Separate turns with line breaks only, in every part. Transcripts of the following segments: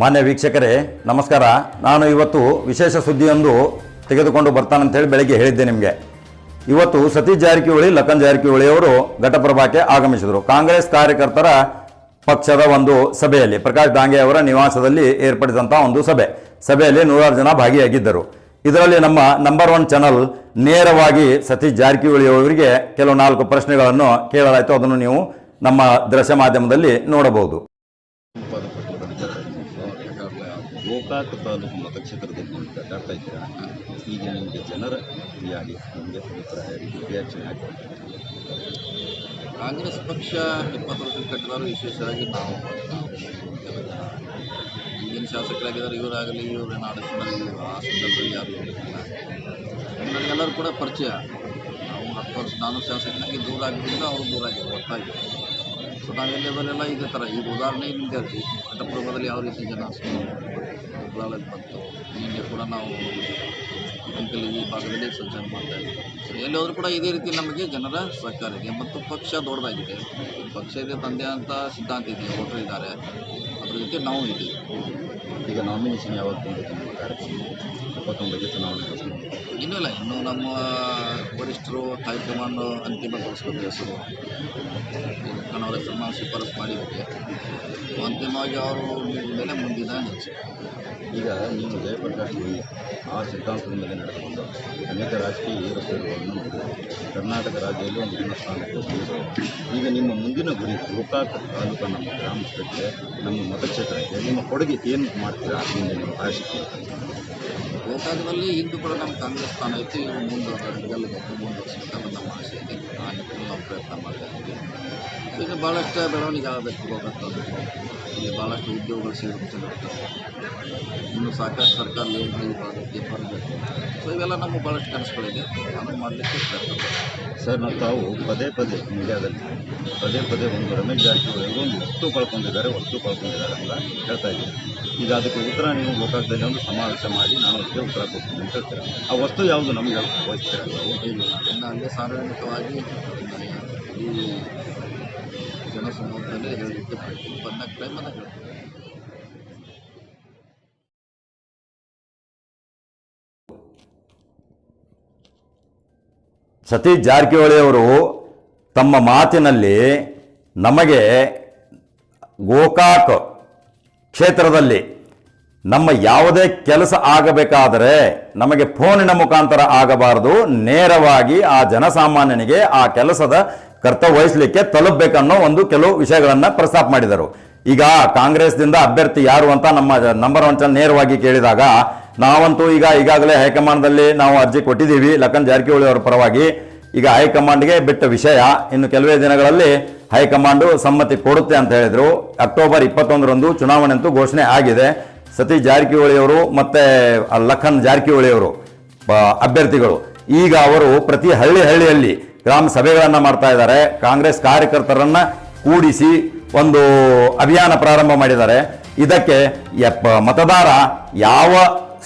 ಮಾನ್ಯ ವೀಕ್ಷಕರೇ, ನಮಸ್ಕಾರ. ನಾನು ಇವತ್ತು ವಿಶೇಷ ಸುದ್ದಿಯೊಂದು ತೆಗೆದುಕೊಂಡು ಬರ್ತಾನಂತೇಳಿ ಬೆಳಗ್ಗೆ ಹೇಳಿದ್ದೆ ನಿಮಗೆ. ಇವತ್ತು ಸತೀಶ್ ಜಾರಕಿಹೊಳಿ, ಲಖನ್ ಜಾರಕಿಹೊಳಿ ಅವರು ಘಟಪ್ರಭಾಕ್ಕೆ ಆಗಮಿಸಿದರು. ಕಾಂಗ್ರೆಸ್ ಕಾರ್ಯಕರ್ತರ ಪಕ್ಷದ ಒಂದು ಸಭೆಯಲ್ಲಿ, ಪ್ರಕಾಶ್ ಡಾಂಗೆ ಅವರ ನಿವಾಸದಲ್ಲಿ ಏರ್ಪಡಿಸಿದಂಥ ಒಂದು ಸಭೆ. ಸಭೆಯಲ್ಲಿ ನೂರಾರು ಜನ ಭಾಗಿಯಾಗಿದ್ದರು. ಇದರಲ್ಲಿ ನಮ್ಮ ನಂಬರ್ ಒನ್ ಚಾನಲ್ ನೇರವಾಗಿ ಸತೀಶ್ ಜಾರಕಿಹೊಳಿ ಅವರಿಗೆ ಕೆಲವು ನಾಲ್ಕು ಪ್ರಶ್ನೆಗಳನ್ನು ಕೇಳಲಾಯಿತು. ಅದನ್ನು ನೀವು ನಮ್ಮ ದೃಶ್ಯ ಮಾಧ್ಯಮದಲ್ಲಿ ನೋಡಬಹುದು.
ಗೋಕಾಕ್ ತಾಲೂಕು ಮತಕ್ಷೇತ್ರದಲ್ಲಿ ಅಡ್ಡಾಡ್ತಾ ಇದ್ದೀರಾ? ಈಗ ನಿಮಗೆ ಜನರ ಯಾಗಿ ನಿಮಗೆ ಅಭಿಪ್ರಾಯ ರಿಯಾಕ್ಷನ್ ಆಗಿ
ಕಾಂಗ್ರೆಸ್ ಪಕ್ಷ ಇಪ್ಪತ್ತು ವರ್ಷ ಕಟ್ಟಿದವರು ವಿಶೇಷವಾಗಿ ನಾವು. ನಾವು ಈಗಿನ ಶಾಸಕರಾಗಿದ್ದಾರೆ, ಇವರಾಗಲಿ, ಇವರು ಆಡಳಿತ ಆ ಸಂದರ್ಭದಲ್ಲಿ ಯಾರು ಇರಲಿಲ್ಲ ಎಲ್ಲರೂ ಕೂಡ ಪರಿಚಯ. ನಾವು ಹತ್ತು ವರ್ಷ ನಾನು ಶಾಸಕನಾಗಿ ದೂರ ಆಗಿದ್ದರಿಂದ ಅವರು ದೂರ ಆಗಿದ್ರು ಒಟ್ಟಾಗಿ. ಸೊ ನಾವೆಲ್ಲವರೆಲ್ಲ ಇದೇ ಥರ ಈಗ ಉದಾಹರಣೆ ನಿಮ್ಗೆ ಹೇಳಿ ಘಟಪ್ರಭದಲ್ಲಿ ಯಾವ ರೀತಿ ಜನ ಹುಬ್ಬಳ್ಳಿ ಬಂತು ನಿನ್ನೆ ಕೂಡ ನಾವು ಅಂಕಲ್ ಈ ಭಾಗದಲ್ಲಿ ಸಂಚಾರ ಮಾಡ್ತಾ ಇದ್ದೀವಿ. ಎಲ್ಲಿ ಹೋದರೂ ಕೂಡ ಇದೇ ರೀತಿ ನಮಗೆ ಜನರ ಸಹಕಾರ ಇದೆ. ಮತ್ತು ಪಕ್ಷ ದೊಡ್ಡದಾಗಿದೆ. ಪಕ್ಷ ಇದೆ, ತಂದೆ ಅಂತ ಸಿದ್ಧಾಂತ ಇದೆ. ವೋಟರ್ ಇದ್ದಾರೆ. ಅದ್ರ ಜೊತೆ ನಾವು ಇದ್ದೀವಿ.
ಈಗ ನಾಮಿನೇಷನ್ ಯಾವತ್ತು ಇಪ್ಪತ್ತೊಂಬತ್ತಕ್ಕೆ ಚುನಾವಣೆ
ಇನ್ನೂ ಇಲ್ಲ. ಇನ್ನು ನಮ್ಮ ವರಿಷ್ಠರು ಹೈಕಮಾಂಡ್ ಅಂತಿಮಗೊಳಿಸ್ಬೇಕು ಹೆಸರು. ಅವರ ಹೆಸರು ನಾವು ಶಿಫಾರಸು ಮಾಡಿದ್ದಕ್ಕೆ ಅಂತಿಮವಾಗಿ ಅವರು ನೀಡಿದ ಮೇಲೆ ಮುಂದಿನ
ಈಗ ನೀವು ಜಯಪ್ರಕಾಶ್ ಆ ಸಿದ್ಧಾಂತದ ಮೇಲೆ ನಡೆದುಕೊಂಡು ಅನೇಕ ರಾಜಕೀಯ ಏರುಪೇರುಗಳನ್ನು ಕರ್ನಾಟಕ ರಾಜ್ಯದಲ್ಲಿ ಒಂದು ಉನ್ನತ ಸ್ಥಾನಕ್ಕೆ ಈಗ ನಿಮ್ಮ ಮುಂದಿನ ಗುರಿ ಗೋಕಾಕ ತಾಲೂಕು ನಮ್ಮ ಗ್ರಾಮಸ್ಥರಿಗೆ, ನಮ್ಮ ಮತಕ್ಷೇತ್ರಕ್ಕೆ, ನಿಮ್ಮ ಕೊಡುಗೆ ಏನು ಮಾಡ್ತೀರಾ? ಅದರಿಂದ ನಿಮ್ಮ ಆಸಕ್ತಿ
ಗೋಕಾಕದಲ್ಲಿ ಇಂದು ಕೂಡ ನಮ್ಮ ಕಾಂಗ್ರೆಸ್ ಸ್ಥಾನ ಐತಿ ಇವು ಮುಂದೆ ಗೆಲ್ಲಬೇಕು ಮುಂದುವರಿಸಬೇಕನ್ನೋ ನಮ್ಮ ಆಸೆ ಇದೆ. ಆ ನಿಟ್ಟಿನಲ್ಲಿ ನಾವು ಪ್ರಯತ್ನ ಮಾಡ್ತಾ ಇದ್ದೀವಿ. ಇನ್ನು ಭಾಳಷ್ಟು ಬೆಳವಣಿಗೆ ಆಗಬೇಕು ಗೋಕಾಕಲ್ಲಿ ಇಲ್ಲಿ ಭಾಳಷ್ಟು ಉದ್ಯೋಗಗಳು ಸಿಗುತ್ತೆ ಚೆನ್ನಾಗಿರ್ತದೆ ಇನ್ನು ಸಾಕಷ್ಟು ಸರ್ಕಾರ ಯೋಜನೆ ಬರಬೇಕು ಬರಬೇಕು. ಸೊ, ಇವೆಲ್ಲ ನಮಗೆ ಭಾಳಷ್ಟು ಕನಸುಗಳಿದೆ. ಅದನ್ನು ಮಾಡಲಿಕ್ಕೆ ಪ್ರಯತ್ನ
ಸರ್, ನಾವು ತಾವು ಪದೇ ಪದೇ ಮೀಡಿಯಾದಲ್ಲಿ, ಪದೇ ಪದೇ ಒಂದು ರಮೇಶ್ ಜಾರಕಿಹೊಳಿ ಒಂದು ವಸ್ತು ಕಳ್ಕೊಂಡಿದ್ದಾರೆ ವಸ್ತು ಕಳ್ಕೊಂಡಿದ್ದಾರೆ ಅಂತ ಹೇಳ್ತಾ ಇದ್ದೀವಿ. ಈಗ ಅದಕ್ಕೆ ಉತ್ತರ ನೀವು ಗೋಕಾಕದಲ್ಲಿ ಒಂದು ಸಮಾವೇಶ ಮಾಡಿ ನಾನು ಅದಕ್ಕೆ ಉತ್ತರ ಕೊಡ್ತೀನಿ ಅಂತ ಹೇಳ್ತಾರೆ ಆ ವಸ್ತು ಯಾವುದು ನಮಗೆ ವಹಿಸ್ತಾರೆ
ಇನ್ನು ಅಲ್ಲೇ ಸಾರ್ವಜನಿಕವಾಗಿ ಈ ಜನಸಮೂಹದಲ್ಲಿ ಹೇಳಲಿಕ್ಕೆ ಪ್ರಯತ್ನ ಬಂದಾಗ ಹೇಳ್ತೀನಿ
ಸತೀಶ್ ಜಾರಕಿಹೊಳಿ ಅವರು ತಮ್ಮ ಮಾತಿನಲ್ಲಿ ನಮಗೆ ಗೋಕಾಕ್ ಕ್ಷೇತ್ರದಲ್ಲಿ ನಮ್ಮ ಯಾವುದೇ ಕೆಲಸ ಆಗಬೇಕಾದರೆ ನಮಗೆ ಫೋನಿನ ಮುಖಾಂತರ ಆಗಬಾರದು. ನೇರವಾಗಿ ಆ ಜನಸಾಮಾನ್ಯನಿಗೆ ಆ ಕೆಲಸದ ಕರ್ತವ್ಯ ವಹಿಸಲಿಕ್ಕೆ ತಲುಪಬೇಕನ್ನೋ ಒಂದು ಕೆಲವು ವಿಷಯಗಳನ್ನು ಪ್ರಸ್ತಾಪ ಮಾಡಿದರು. ಈಗ ಕಾಂಗ್ರೆಸ್ದಿಂದ ಅಭ್ಯರ್ಥಿ ಯಾರು ಅಂತ ನಮ್ಮ ನಂಬರ್ ಒನ್ ಚಾನಲ್ ನೇರವಾಗಿ ಕೇಳಿದಾಗ, ನಾವಂತೂ ಈಗ ಈಗಾಗಲೇ ಹೈಕಮಾಂಡ್ದಲ್ಲಿ ನಾವು ಅರ್ಜಿ ಕೊಟ್ಟಿದ್ದೀವಿ. ಲಖನ್ ಜಾರಕಿಹೊಳಿ ಅವರ ಪರವಾಗಿ ಈಗ ಹೈಕಮಾಂಡ್ಗೆ ಬಿಟ್ಟ ವಿಷಯ. ಇನ್ನು ಕೆಲವೇ ದಿನಗಳಲ್ಲಿ ಹೈಕಮಾಂಡು ಸಮ್ಮತಿ ಕೊಡುತ್ತೆ ಅಂತ ಹೇಳಿದರು. ಅಕ್ಟೋಬರ್ ಇಪ್ಪತ್ತೊಂದರಂದು ಚುನಾವಣೆ ಅಂತೂ ಘೋಷಣೆ ಆಗಿದೆ. ಸತೀಶ್ ಜಾರಕಿಹೊಳಿಯವರು ಮತ್ತು ಲಖನ್ ಜಾರಕಿಹೊಳಿಯವರು ಅಭ್ಯರ್ಥಿಗಳು. ಈಗ ಅವರು ಪ್ರತಿ ಹಳ್ಳಿ ಹಳ್ಳಿಯಲ್ಲಿ ಗ್ರಾಮ ಸಭೆಗಳನ್ನು ಮಾಡ್ತಾ ಇದ್ದಾರೆ. ಕಾಂಗ್ರೆಸ್ ಕಾರ್ಯಕರ್ತರನ್ನು ಕೂಡಿಸಿ ಒಂದು ಅಭಿಯಾನ ಪ್ರಾರಂಭ ಮಾಡಿದ್ದಾರೆ. ಇದಕ್ಕೆ ಎಪ್ಪ ಮತದಾರ ಯಾವ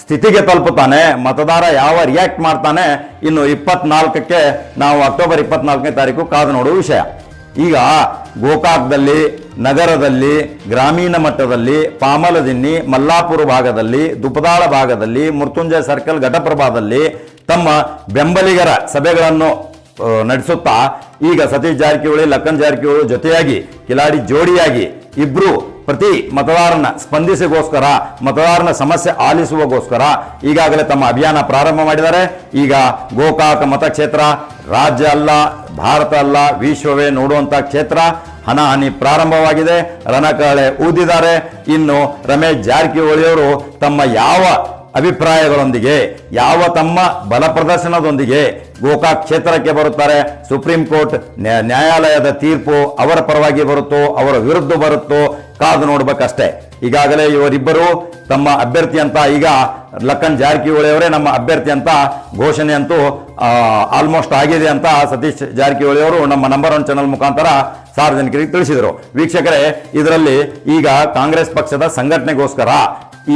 ಸ್ಥಿತಿಗೆ ತಲುಪುತ್ತಾನೆ, ಮತದಾರ ಯಾವ ರಿಯಾಕ್ಟ್ ಮಾಡ್ತಾನೆ, ಇನ್ನು ಇಪ್ಪತ್ನಾಲ್ಕಕ್ಕೆ, ನಾವು ಅಕ್ಟೋಬರ್ ಇಪ್ಪತ್ನಾಲ್ಕನೇ ತಾರೀಕು ಕಾದು ನೋಡುವ ವಿಷಯ. ಈಗ ಗೋಕಾಕ್ದಲ್ಲಿ, ನಗರದಲ್ಲಿ, ಗ್ರಾಮೀಣ ಮಟ್ಟದಲ್ಲಿ, ಪಾಮಲದಿನ್ನಿ, ಮಲ್ಲಾಪುರ ಭಾಗದಲ್ಲಿ, ದುಪದಾಳ ಭಾಗದಲ್ಲಿ, ಮೃತ್ಯುಂಜಯ ಸರ್ಕಲ್ ಘಟಪ್ರಭಾದಲ್ಲಿ ತಮ್ಮ ಬೆಂಬಲಿಗರ ಸಭೆಗಳನ್ನು ನಡೆಸುತ್ತಾ ಈಗ ಸತೀಶ್ ಜಾರಕಿಹೊಳಿ ಲಕ್ಕನ್ ಜಾರಕಿಹೊಳಿ ಜೊತೆಯಾಗಿ ಕಿಲಾಡಿ ಜೋಡಿಯಾಗಿ ಇಬ್ರು ಪ್ರತಿ ಮತದಾರನ ಸ್ಪಂದಿಸಿಗೋಸ್ಕರ, ಮತದಾರನ ಸಮಸ್ಯೆ ಆಲಿಸುವಗೋಸ್ಕರ ಈಗಾಗಲೇ ತಮ್ಮ ಅಭಿಯಾನ ಪ್ರಾರಂಭ ಮಾಡಿದ್ದಾರೆ. ಈಗ ಗೋಕಾಕ ಮತಕ್ಷೇತ್ರ, ರಾಜ್ಯ ಅಲ್ಲ, ಭಾರತ ಅಲ್ಲ, ವಿಶ್ವವೇ ನೋಡುವಂತ ಕ್ಷೇತ್ರ ಹಣಹಾನಿ ಪ್ರಾರಂಭವಾಗಿದೆ. ರಣಕಹಳೆ ಊದಿದ್ದಾರೆ. ಇನ್ನು ರಮೇಶ್ ಜಾರಕಿಹೊಳಿಯವರು ತಮ್ಮ ಯಾವ ಅಭಿಪ್ರಾಯಗಳೊಂದಿಗೆ, ಯಾವ ತಮ್ಮ ಬಲ ಪ್ರದರ್ಶನದೊಂದಿಗೆ ಗೋಕಾಕ್ ಕ್ಷೇತ್ರಕ್ಕೆ ಬರುತ್ತಾರೆ, ಸುಪ್ರೀಂ ಕೋರ್ಟ್ ನ್ಯಾ- ನ್ಯಾಯಾಲಯದ ತೀರ್ಪು ಅವರ ಪರವಾಗಿ ಬರುತ್ತೋ, ಅವರ ವಿರುದ್ಧ ಬರುತ್ತೋ ಕಾದು ನೋಡ್ಬೇಕಷ್ಟೇ. ಈಗಾಗಲೇ ಇವರಿಬ್ಬರು ತಮ್ಮ ಅಭ್ಯರ್ಥಿ ಅಂತ ಈಗ ಲಕ್ಕನ್ ಜಾರಕಿಹೊಳಿಯವರೇ ನಮ್ಮ ಅಭ್ಯರ್ಥಿ ಅಂತ ಘೋಷಣೆ ಅಂತೂ ಆಲ್ಮೋಸ್ಟ್ ಆಗಿದೆ ಅಂತ ಸತೀಶ್ ಜಾರಕಿಹೊಳಿ ಅವರು ನಮ್ಮ ನಂಬರ್ ಒನ್ ಚಾನಲ್ ಮುಖಾಂತರ ಸಾರ್ವಜನಿಕರಿಗೆ ತಿಳಿಸಿದರು. ವೀಕ್ಷಕರೇ, ಇದರಲ್ಲಿ ಈಗ ಕಾಂಗ್ರೆಸ್ ಪಕ್ಷದ ಸಂಘಟನೆಗೋಸ್ಕರ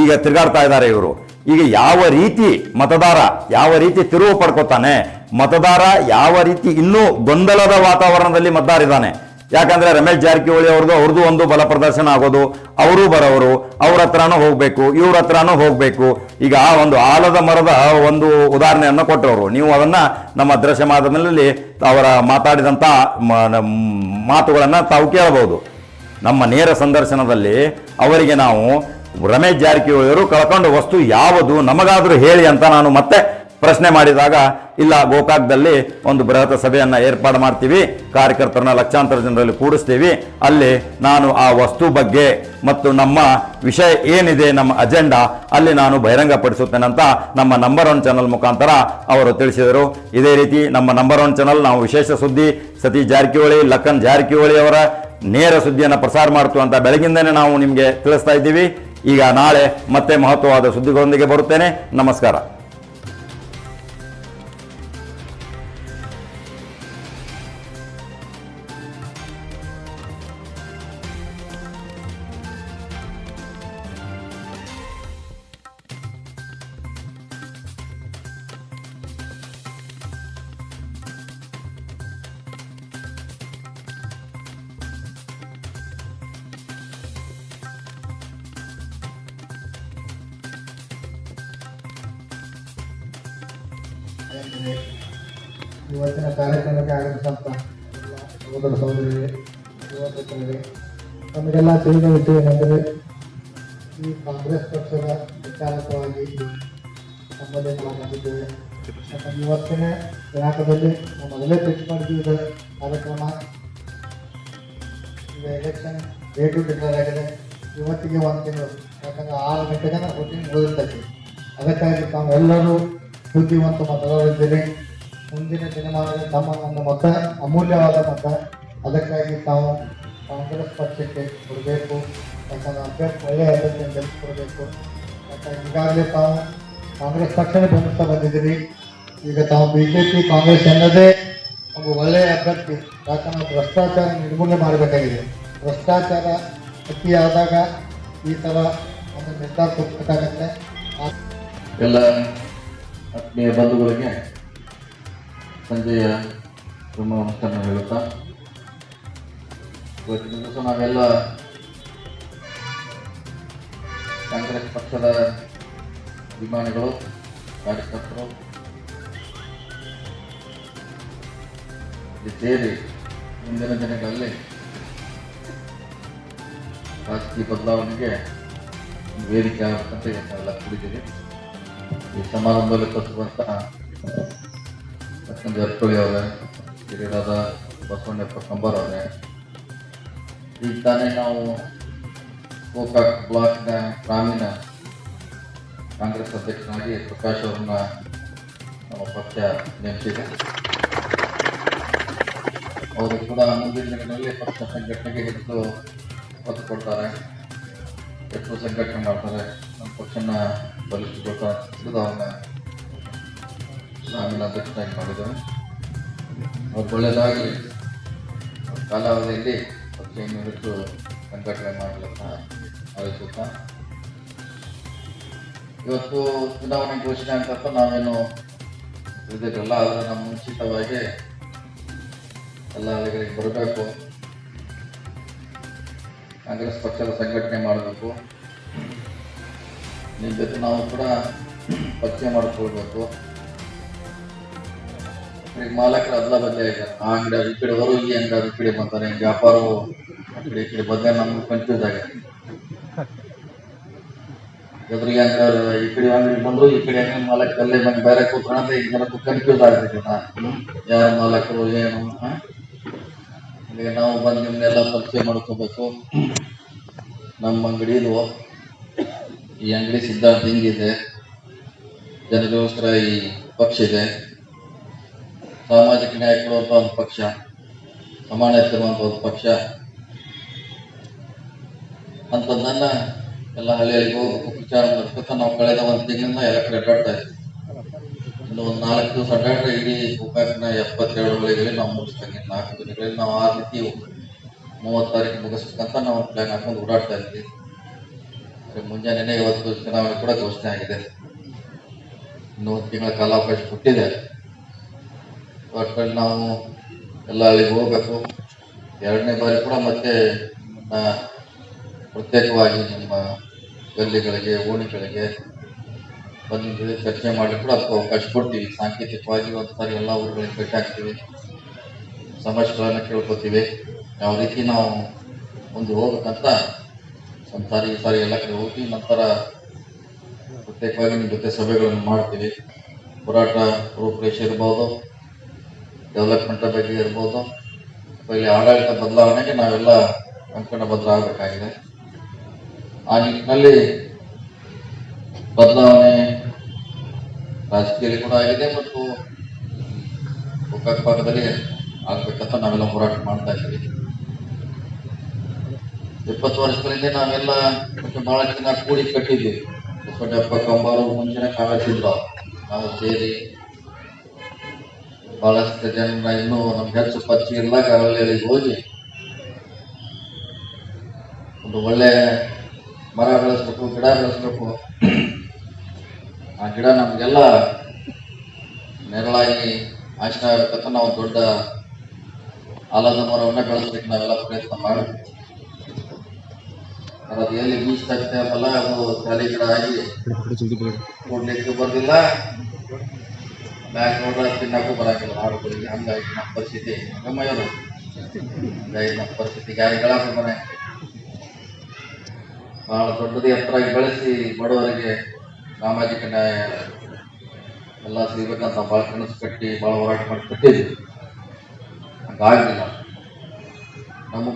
ಈಗ ತಿರುಗಾಡ್ತಾ ಇದ್ದಾರೆ ಇವರು. ಈಗ ಯಾವ ರೀತಿ ಮತದಾರ ಯಾವ ರೀತಿ ತಿರುವು ಪಡ್ಕೋತಾನೆ, ಮತದಾರ ಯಾವ ರೀತಿ ಇನ್ನೂ ಗೊಂದಲದ ವಾತಾವರಣದಲ್ಲಿ ಮತದಾರ ಇದ್ದಾನೆ ಯಾಕಂದ್ರೆ ರಮೇಶ್ ಜಾರಕಿಹೊಳಿ ಅವ್ರದ್ದು ಅವ್ರದ್ದು ಒಂದು ಬಲ ಪ್ರದರ್ಶನ ಆಗೋದು, ಅವರು ಬರೋರು ಅವ್ರ ಹತ್ರನೂ ಹೋಗ್ಬೇಕು, ಇವ್ರ ಹತ್ರನೂ ಹೋಗ್ಬೇಕು. ಈಗ ಆ ಒಂದು ಆಲದ ಮರದ ಒಂದು ಉದಾಹರಣೆಯನ್ನು ಕೊಟ್ಟವರು. ನೀವು ಅದನ್ನ ನಮ್ಮ ದೃಶ್ಯ ಮಾಧ್ಯಮದಲ್ಲಿ ಅವರ ಮಾತಾಡಿದಂತ ಮಾತುಗಳನ್ನ ತಾವು ಕೇಳಬಹುದು. ನಮ್ಮ ನೇರ ಸಂದರ್ಶನದಲ್ಲಿ ಅವರಿಗೆ ನಾವು ರಮೇಶ್ ಜಾರಕಿಹೊಳಿಯವರು ಕಳ್ಕೊಂಡ ವಸ್ತು ಯಾವುದು ನಮಗಾದ್ರೂ ಹೇಳಿ ಅಂತ ನಾನು ಮತ್ತೆ ಪ್ರಶ್ನೆ ಮಾಡಿದಾಗ, ಇಲ್ಲ, ಗೋಕಾಕ್ದಲ್ಲಿ ಒಂದು ಬೃಹತ್ ಸಭೆಯನ್ನು ಏರ್ಪಾಡು ಮಾಡ್ತೀವಿ, ಕಾರ್ಯಕರ್ತರನ್ನ ಲಕ್ಷಾಂತರ ಜನರಲ್ಲಿ ಕೂಡಿಸ್ತೀವಿ, ಅಲ್ಲಿ ನಾನು ಆ ವಸ್ತು ಬಗ್ಗೆ ಮತ್ತು ನಮ್ಮ ವಿಷಯ ಏನಿದೆ, ನಮ್ಮ ಅಜೆಂಡಾ, ಅಲ್ಲಿ ನಾನು ಬಹಿರಂಗಪಡಿಸುತ್ತೇನೆ ಅಂತ ನಮ್ಮ ನಂಬರ್ ಒನ್ ಚಾನಲ್ ಮುಖಾಂತರ ಅವರು ತಿಳಿಸಿದರು. ಇದೇ ರೀತಿ ನಮ್ಮ ನಂಬರ್ ಒನ್ ಚಾನಲ್ ನಾವು ವಿಶೇಷ ಸುದ್ದಿ, ಸತೀಶ್ ಜಾರಕಿಹೊಳಿ ಲಕ್ಕನ್ ಜಾರಕಿಹೊಳಿ ಅವರ ನೇರ ಸುದ್ದಿಯನ್ನು ಪ್ರಸಾರ ಮಾಡ್ತು ಅಂತ ಬೆಳಗಿಂದನೇ ನಾವು ನಿಮಗೆ ತಿಳಿಸ್ತಾ ಇದ್ದೀವಿ. ಈಗ ನಾಳೆ ಮತ್ತೆ ಮಹತ್ವವಾದ ಸುದ್ದಿಗಳೊಂದಿಗೆ ಬರುತ್ತೇನೆ. ನಮಸ್ಕಾರ.
ಇವತ್ತಿನ ಕಾರ್ಯಕ್ರಮಕ್ಕೆ ಆಗಮಿಸಿದಂಥ ಸಹೋದರ ಸಹೋದರಿಗೆ ಯುವಕರಿಗೆ ನಮಗೆಲ್ಲ ತಿಳಿದ ವಿಷಯ ಏನೆಂದರೆ, ಈ ಕಾಂಗ್ರೆಸ್ ಪಕ್ಷದ ವಿಚಾರಕವಾಗಿ ನಾವು ಬಂದಿದ್ದೇವೆ. ಯಾಕಂದ್ರೆ ಇವತ್ತಿನ ದಿನಾಂಕದಲ್ಲಿ ನಾವು ಮೊದಲೇ ಫಿಕ್ಸ್ ಮಾಡಿದ್ದೀವಿ ಕಾರ್ಯಕ್ರಮ. ಈಗ ಎಲೆಕ್ಷನ್ ಡೇಟು ಡಿಕ್ಲೇರ್ ಆಗಿದೆ. ಇವತ್ತಿಗೆ ಒಂದು ತಿಂಗಳು, ಯಾಕಂದ್ರೆ ಆರು ಗಂಟೆಗೆ ನಾವು ವೋಟಿಂಗ್ ಮುಗಿದಿರ್ತೈತಿ ಅದಕ್ಕಾಗಿ ತಾವೆಲ್ಲರೂ ಬುದ್ಧಿವಂತ ಮತದಾರರಿದ್ದೀರಿ. ಮುಂದಿನ ದಿನಮಾನದಲ್ಲಿ ತಮ್ಮ ಒಂದು ಮತ, ಅಮೂಲ್ಯವಾದ ಮತ. ಅದಕ್ಕಾಗಿ ತಾವು ಕಾಂಗ್ರೆಸ್ ಪಕ್ಷಕ್ಕೆ ಕೊಡಬೇಕು. ಯಾಕಂದ್ರೆ ಅಭ್ಯರ್ಥಿ ಒಳ್ಳೆಯ ಅಭ್ಯರ್ಥಿಯನ್ನು ಗೆಲ್ಲಿಸ್ಕೊಡ್ಬೇಕು. ಯಾಕಂದ್ರೆ ಈಗಾಗಲೇ ತಾವು ಕಾಂಗ್ರೆಸ್ ಪಕ್ಷನೇ ಬೆಂಬಲಿಸ್ತಾ ಬಂದಿದ್ದೀರಿ. ಈಗ ತಾವು ಬಿ ಜೆ ಪಿ ಕಾಂಗ್ರೆಸ್ ಎನ್ನದೇ ಒಬ್ಬ ಒಳ್ಳೆಯ ಅಭ್ಯರ್ಥಿ, ಯಾಕಂದ್ರೆ ಭ್ರಷ್ಟಾಚಾರ ನಿರ್ಮೂಲನೆ ಮಾಡಬೇಕಾಗಿದೆ. ಭ್ರಷ್ಟಾಚಾರ ಅತಿಯಾದಾಗ ಈ ಥರ ಒಂದು ನಿರ್ಧಾರ ತಗೋಬೇಕಾಗತ್ತೆ
ಎಲ್ಲ ಆತ್ಮೀಯ ಬಂಧುಗಳಿಗೆ ಸಂಜೆಯ ಬ್ರಹ್ಮ ನಮಸ್ಕಾರ ಹೇಳುತ್ತಾ? ಇವತ್ತಿನ ದಿವಸ ನಾವೆಲ್ಲ ಕಾಂಗ್ರೆಸ್ ಪಕ್ಷದ ಅಭಿಮಾನಿಗಳು, ಕಾರ್ಯಕರ್ತರು ಸೇರಿ ಮುಂದಿನ ದಿನಗಳಲ್ಲಿ ರಾಜಕೀಯ ಬದಲಾವಣೆಗೆ ವೇದಿಕೆ ಆಗುತ್ತಂತ ನಾವೆಲ್ಲ ಕುಡಿದಿದೆ ಈ ಸಮಾರಂಭದಲ್ಲಿ ತರುವಂತ ಲಕ್ಷ್ಮಣ ಜಾರಕಿಹೊಳಿ ಅವರೇ ಹಿರಿಯರಾದ ಬಸವಣ್ಣಪ್ಪ ಕಂಬಾರ್ ಅವರೇ ಈಗ ತಾನೇ ನಾವು ಗೋಕಾಕ್ ಬ್ಲಾಕ್ನ ಗ್ರಾಮೀಣ ಕಾಂಗ್ರೆಸ್ ಅಧ್ಯಕ್ಷನಾಗಿ ಪ್ರಕಾಶ್ ಅವರನ್ನ ನಮ್ಮ ಪಕ್ಷ ನೇಮಿಸಿದೆ ಅವರು ಕೂಡ ಮುಂದಿನ ದಿನಗಳಲ್ಲಿ ಪಕ್ಷ ಸಂಘಟನೆಗೆ ಹೆಚ್ಚು ಒತ್ತು ಕೊಡ್ತಾರೆ ಹೆಚ್ಚು ಸಂಘಟನೆ ಮಾಡ್ತಾರೆ ನಮ್ಮ ಪಕ್ಷನ ಬಲಿಷ್ಠಗೊಳ್ತಾರೆ ಗೊತ್ತಾಗ್ತಿದ್ದು ಅವನ್ನ ನಾವೆಲ್ಲ ಅಧ್ಯಕ್ಷನಾಗಿ ಮಾಡಿದ್ದಾರೆ ಅವ್ರು ಒಳ್ಳೆಯದಾಗಲಿ ಕಾಲಾವಧಿಯಲ್ಲಿ ಪಕ್ಷವನ್ನು ಹಿಡಿದು ಸಂಘಟನೆ ಮಾಡಲಿಕ್ಕ ಆಲೋಚಿಸುತ್ತ ಇವತ್ತು ಚುನಾವಣೆ ಘೋಷಣೆ ಅಂತ ನಾವೇನು ತಿಳಿದಿರಲ್ಲ ಆದರೆ ನಮ್ಮ ಮುಂಚಿತವಾಗಿ ಎಲ್ಲ ಅಲೆಗಳಿಗೆ ಬರಬೇಕು ಕಾಂಗ್ರೆಸ್ ಪಕ್ಷದ ಸಂಘಟನೆ ಮಾಡಬೇಕು ನಿಮ್ಮ ಜೊತೆ ನಾವು ಕೂಡ ಪರಿಚಯ ಮಾಡಿಕೊಳ್ಬೇಕು. ಈಗ ಮಾಲಕರು ಅದ್ಲ ಬದಲೇ ಈಗ ಆ ಅಂಗಡಿ ಈ ಕಡೆ ಬರೋ ಈ ಅಂಗಡಿ ಅದು ಕಡೆ ಬಂತಾರೆ ವ್ಯಾಪಾರ ವ್ಯಾಪಾರವು ಆ ಕಡೆ ಈ ಕಡೆ ಬಂದ್ರೆ ನಮ್ಗೆ ಕನ್ಫ್ಯೂಸ್ ಆಗಿದೆ ಎದುರಿಗೆ ಅಂಗಡಿ ಈ ಕಡೆ ಅಂಗಡಿ ಬಂದ್ರು, ಈ ಕಡೆ ಅಂಗಡಿ ಮಾಲಕರು ಅಲ್ಲೇ ಬಂದು ಬೇರೆ ಕೂತ್ಕೊಂಡ್ರೆ ಈಗ ಜನಕ್ಕೂ ಕನ್ಫ್ಯೂಸ್ ಆಗ್ತೈತೆ ಯಾರ ಮಾಲಕರು, ಏನು ನಾವು ಬಂದು ನಿಮ್ಮನ್ನೆಲ್ಲ ಪರಿಚಯ ಮಾಡ್ಕೋಬೇಕು ನಮ್ಮ ಅಂಗಡಿ ಇದು. ಈ ಅಂಗಡಿ ಸಿದ್ಧಾಂತ ಹಿಂಗಿದೆ. ಜನರಿಗೋಸ್ಕರ ಈ ಪಕ್ಷ ಇದೆ. ಸಾಮಾಜಿಕ ನ್ಯಾಯ ಕೊಡುವಂಥ ಒಂದು ಪಕ್ಷ, ಸಮಾನ ಇರುವಂಥ ಒಂದು ಪಕ್ಷ. ಅಂಥದ್ದನ್ನ ಎಲ್ಲ ಹೋಗ್ಬೇಕು ಪ್ರಚಾರ ಮಾಡ್ಬೇಕು ನಾವು ಕಳೆದ ಒಂದು ತಿಂಗಳಿಂದ ಎಲ್ಲ ಕಡೆ ಅಡ್ಡಾಡ್ತಾ ಇನ್ನು ಒಂದು ನಾಲ್ಕು ದಿವಸ ಅಡ್ಡಾಡ್ರೆ ಇಡೀ ಗೋಕಾಕ್ನ ಎಪ್ಪತ್ತೆರಡು ಹಳ್ಳಿಗಳಲ್ಲಿ ನಾವು ಮುಗಿಸ್ತಂಗೆ ನಾಲ್ಕು ದಿನಗಳಲ್ಲಿ ನಾವು ಆ ರೀತಿ ಮೂವತ್ತು ತಾರೀಕು ಮುಗಿಸ್ಬೇಕಂತ ನಾವು ಪ್ಲಾನ್ ಹಾಕೊಂಡು ಓಡಾಡ್ತಾ ಇದ್ವಿ ಮುಂಜಾನೆ ಇವತ್ತು ಚುನಾವಣೆ ಕೂಡ ಘೋಷಣೆ ಆಗಿದೆ. ಒಂದು ತಿಂಗಳ ಕಾಲಾವಕಾಶ ಕೊಟ್ಟಿದೆ. ಒಟ್ಟಲ್ಲಿ ನಾವು ಎಲ್ಲ ಅಲ್ಲಿಗೆ ಹೋಗ್ಬೇಕು. ಎರಡನೇ ಬಾರಿ ಕೂಡ ಮತ್ತೆ ಪ್ರತ್ಯೇಕವಾಗಿ ನಿಮ್ಮ ಗಲ್ಲಿಗಳಿಗೆ, ಓಣಿಗಳಿಗೆ ಬಂದು ಚರ್ಚೆ ಮಾಡಿ ಕೂಡ ಅದಕ್ಕೆ ಅವಕಾಶ ಕೊಡ್ತೀವಿ ಸಾಂಕೇತಿಕವಾಗಿ ಒಂದು ಸಾರಿ ಎಲ್ಲ ಊರುಗಳಿಗೆ ಭೇಟಿ ಆಗ್ತೀವಿ. ಸಮಸ್ಯೆಗಳನ್ನು ಕೇಳ್ಕೊತೀವಿ. ಯಾವ ರೀತಿ ನಾವು ಮುಂದೆ ಹೋಗ್ಬೇಕಂತ ಒಂದು ಸಾರಿ ಸಾರಿ ಎಲ್ಲ ಕಡೆ ಹೋಗಿ ನಂತರ ಪ್ರತ್ಯೇಕವಾಗಿ ನಿಮ್ಮ ಜೊತೆ ಸಭೆಗಳನ್ನು ಮಾಡ್ತೀವಿ. ಹೋರಾಟ ರೂಪರೇಷೆ ಇರ್ಬೋದು ಡೆವಲಪ್ಮೆಂಟ್ ಬಗ್ಗೆ ಇರ್ಬೋದು. ಅಥವಾ ಇಲ್ಲಿ ಆಡಳಿತ ಬದಲಾವಣೆಗೆ ನಾವೆಲ್ಲ ಕಂಕಣ ಬದಲಾಗಬೇಕಾಗಿದೆ ಆ ನಿಟ್ಟಿನಲ್ಲಿ ಬದಲಾವಣೆ ರಾಜಕೀಯದಲ್ಲಿ ಕೂಡ ಆಗಿದೆ ಮತ್ತು ಗೋಕಾಕ್ ಆಗ್ಬೇಕಂತ ನಾವೆಲ್ಲ ಹೋರಾಟ ಮಾಡ್ತಾ ಇದ್ದೀವಿ. ಇಪ್ಪತ್ತು ವರ್ಷಗಳಿಂದ ನಾವೆಲ್ಲ ಭಾಳ ಜನ ಕೂಡಿ ಕಟ್ಟಿದ್ವಿ. ಬಸವಣ್ಣಪ್ಪ ಕಂಬಾರು ಮುಂಚಿನ ಕಾಣಿಸಿದ್ರು ನಾವು ಸೇರಿ ಬಹಳಷ್ಟು ಜನ ಇನ್ನೂ ನಮ್ಗೆ ಹೆಚ್ಚು ಪರಿಚಯ ಇಲ್ಲ ಹಳ್ಳಿಗಳಿಗೆ ಹೋಗಿ ಒಂದು ಒಳ್ಳೆ ಮರ ಬೆಳೆಸ್ಬೇಕು, ಗಿಡ ಬೆಳೆಸ್ಬೇಕು. ಆ ಗಿಡ ನಮಗೆಲ್ಲ ನೆರಳಾಗಿ ಆಶ್ರಯ ಆಗಬೇಕಂತ ನಾವು ದೊಡ್ಡ ಆಲದ ಮರವನ್ನು ಬೆಳೆಸ್ಬೇಕು ನಾವೆಲ್ಲ ಪ್ರಯತ್ನ ಮಾಡಿದ್ವಿ. ಅದು ಎಲ್ಲಿ ಬೀಸ್ತಾ ಇರ್ತೇವಲ್ಲ ಅದು ತಲೆ ಗಿಡ ಆಗಿ ಕೊಡ್ಲಿಕ್ಕೆ ಬರಲಿಲ್ಲ. ಬ್ಯಾಗ್ ನೋಡ್ರ ತಿನ್ನಕ್ಕೂ ಬರಂಗಿಲ್ಲ ಆಡುಗಳಿಗೆ ಹಂಗಾಗಿ ನಮ್ಮ ಪರಿಸ್ಥಿತಿ ಗಮ್ಮಯ್ಯರು ಹಂಗಾಗಿ ನಮ್ಮ ಪರಿಸ್ಥಿತಿ ಗಾರಿಗಳ ಮನೆ. ಬಹಳ ದೊಡ್ಡದು ಎತ್ತರಾಗಿ ಬೆಳೆಸಿ ಬಡವರಿಗೆ ಸಾಮಾಜಿಕ ನ್ಯಾಯ ಎಲ್ಲ ಸಿಗಬೇಕಂತ ಭಾಳ ಕನಸು ಕಟ್ಟಿ ಭಾಳ ಹೋರಾಟ ಮಾಡಿ ಕಟ್ಟಿದ್ವಿ ಹಂಗಾಗಲಿಲ್ಲ. ನಮ್ಮ